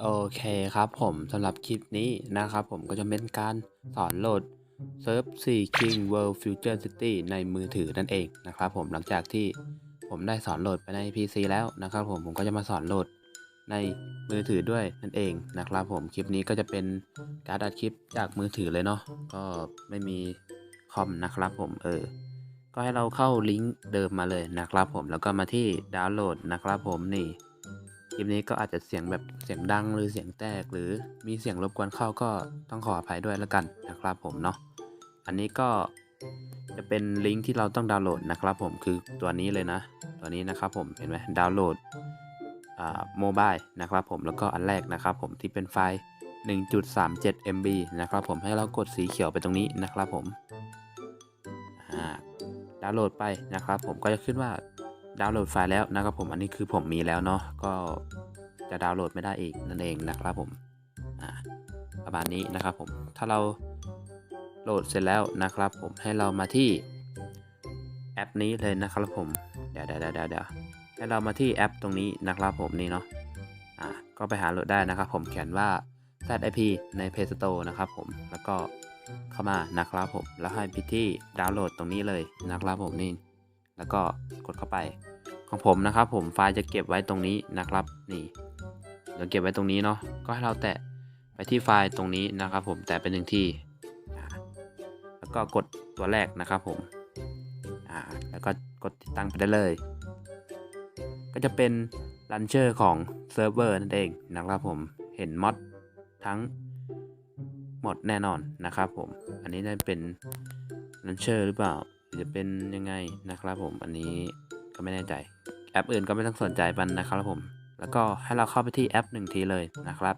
โอเคครับผมสำหรับคลิปนี้นะครับผมก็จะเป็นการสอนโหลดเซิร์ฟ4 King World Future City ในมือถือนั่นเองนะครับผมหลังจากที่ผมได้สอนโหลดไปใน PC แล้วนะครับผมผมก็จะมาสอนโหลดในมือถือด้วยนั่นเองนะครับผมคลิปนี้ก็จะเป็นการอัดคลิปจากมือถือเลยเนาะก็ไม่มีคอมนะครับผมเออก็ให้เราเข้าลิงก์เดิมมาเลยนะครับผมแล้วก็มาที่ดาวน์โหลดนะครับผมนี่ คลิปนี้ก็อาจจะเสียงแบบเสียงดังหรือเสียงแตก หรือมีเสียงรบกวนเข้าก็ต้องขออภัยด้วยแล้วกันนะครับผมเนาะอันนี้ก็จะเป็นลิงก์ที่เราต้องดาวน์โหลดนะครับผมคือตัวนี้เลยนะ ตัวนี้นะครับผมเห็นไหมดาวน์โหลดอ่าโมบายนะครับผมแล้วก็อันแรกนะครับผมที่เป็นไฟล์ 1.37 MB นะครับผมให้เรากดสีเขียวไปตรงนี้นะครับผมอ่าดาวน์โหลดไปนะครับผมก็จะขึ้นว่า ดาวน์โหลดไฟล์แล้วนะครับผมอันนี้คือผมมีแล้วเนาะก็จะดาวน์โหลดไม่ได้อีกนั่นเองนะครับผมอ่าประมาณนี้นะครับผมถ้าเราโหลดเสร็จแล้วนะครับ ผมให้เรามาที่แอปนี้เลยนะครับผมเดี๋ยวเดี๋ยวเดี๋ยวเดี๋ยวให้เรามาที่แอปตรงนี้นะครับผมนี่เนาะอ่าก็ไปหาโหลดได้นะครับ ผมเขียนว่า ZIP ใน Play Store นะครับผมแล้วก็เข้ามานะครับผมแล้วให้ไปที่ดาวน์โหลดตรงนี้เลยนะครับผมนี่ แล้วก็กดเข้าไป ของผมนะครับผมไฟล์จะเก็บไว้ตรงนี้นะครับนี่เดี๋ยวเก็บไว้ตรงนี้เนาะก็ให้เราแตะไปที่ไฟล์ตรงนี้นะครับ ผมแตะไปหนึ่งที่ แล้วก็กดตัวแรกนะครับผมอ่าแล้วก็กดติดตั้งไปได้เลย ก็จะเป็นลันเชอร์ของเซิร์ฟเวอร์นั่นเองนะครับผมเห็นมอดทั้งหมดแน่นอนนะครับผม อันนี้ได้เป็นลันเชอร์หรือเปล่า จะเป็นยังไงนะครับผมอันนี้ก็ไม่แน่ใจ แอปอื่นก็ไม่ต้องสนใจมันนะครับผม แล้วก็ให้เราเข้าไปที่แอปหนึ่งทีเลยนะครับ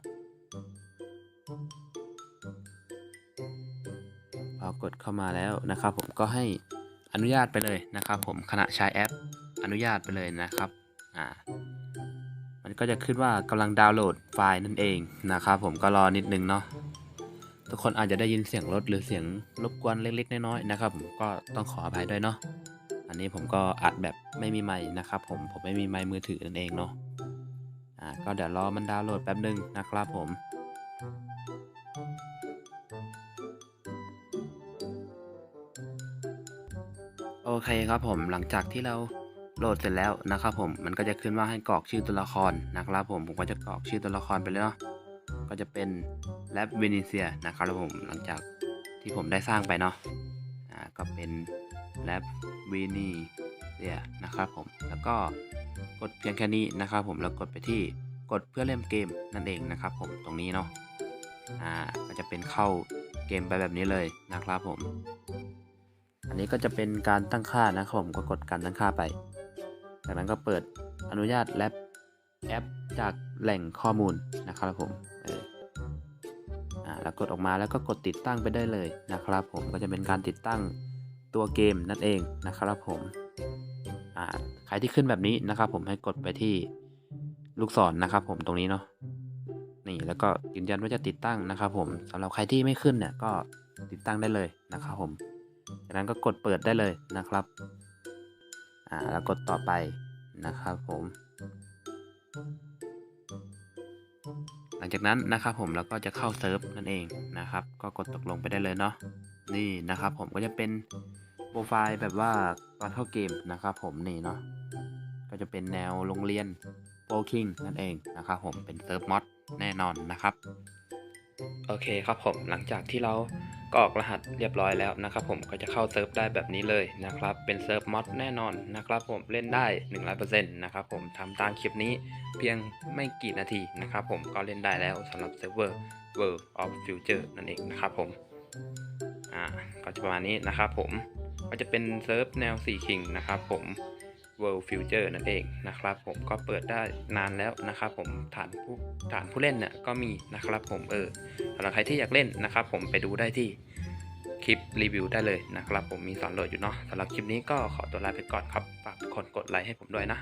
พอกดเข้ามาแล้วนะครับ ผมก็ให้อนุญาตไปเลยนะครับ ผมขณะใช้แอปอนุญาตไปเลยนะครับอ่ามันก็จะขึ้นว่ากำลังดาวน์โหลดไฟล์นั่นเองนะครับ ผมก็รอนิดนึงเนาะ ทุกคนอาจจะได้ยินเสียงรถหรือเสียงรบกวนเล็กๆน้อยๆนะครับ ผมก็ต้องขออภัยด้วยเนาะอันนี้ผมก็อัดแบบไม่มีไมค์นะครับ ผมผมไม่มีไมค์มือถือนั่นเองเนาะอ่าก็เดี๋ยวรอมันดาวน์โหลดแป๊บนึงนะครับผมโอเคครับผมหลังจากที่เราโหลดเสร็จแล้วนะครับผมมันก็จะขึ้นว่าให้กรอกชื่อตัวละครนะครับผมผมก็จะกรอกชื่อตัวละครไปเลยเนาะ ก็จะเป็นแรปเวนิเซียนะครับผมหลังจากที่ผมได้สร้างไปเนาะอ่าก็เป็นแรปเวนิเซียนะครับผมแล้วก็กดเพียงแค่นี้นะครับผมแล้วกดไปที่กดเพื่อเล่นเกมนั่นเองนะครับผมตรงนี้เนาะอ่าก็จะเป็นเข้าเกมไปแบบนี้เลยนะครับผม อันนี้ก็จะเป็นการตั้งค่านะครับผมก็กดการตั้งค่าไป จากนั้นก็เปิดอนุญาตแรป แอปจากแหล่งข้อมูลนะครับผมเอออ่าแล้วกดออกมาแล้วก็กดติดตั้งไปได้เลยนะครับ ผมก็จะเป็นการติดตั้งตัวเกมนั่นเองนะครับผมอ่าใครที่ขึ้นแบบนี้นะครับ ผมให้กดไปที่ลูกศรนะครับ ผมตรงนี้เนาะนี่แล้วก็ยืนยันว่าจะติดตั้งนะครับ ผมสำหรับใครที่ไม่ขึ้นเนี่ยก็ติดตั้งได้เลยนะครับ ผมจากนั้นก็กดเปิดได้เลยนะครับอ่าแล้วกดต่อไปนะครับผม หลังจากนั้นนะครับผมเราก็จะเข้าเซิร์ฟนั่นเองนะครับ ก็กดตกลงไปได้เลยเนาะนี่นะครับผมก็จะเป็นโปรไฟล์แบบว่าตอนเข้าเกมนะครับผมนี่เนาะก็จะเป็นแนวโรงเรียนโปรคิงนั่นเองนะครับผมเป็นเซิร์ฟมอดแน่นอนนะครับ โอเคครับผมหลังจากที่เรา กรอกรหัสเรียบร้อยแล้วนะครับผมก็จะเข้าเซิร์ฟได้แบบนี้เลยนะครับ เป็นเซิร์ฟมอดแน่นอนนะครับผมเล่นได้ 100%นะครับผมทำตามคลิปนี้เพียงไม่กี่นาทีนะครับผมก็เล่นได้แล้วสำหรับเซิร์ฟเวอร์ World of Future นั่นเองนะครับผมอ่าก็จะประมาณนี้นะครับผมก็จะเป็นเซิร์ฟแนว4 King นะครับผม World Future นั่นเองนะครับผมก็เปิดได้นานแล้วนะครับผมฐานผู้ฐานผู้เล่นเนี่ยก็มีนะครับผมเออสำหรับใครที่อยากเล่นนะครับผมไปดูได้ที่ คลิปรีวิวได้เลยนะครับ ผมมีสอนโหลดอยู่เนาะสำหรับคลิปนี้ก็ขอตัวลาไปก่อนครับฝากทุกคนกดไลค์ให้ผมด้วยนะ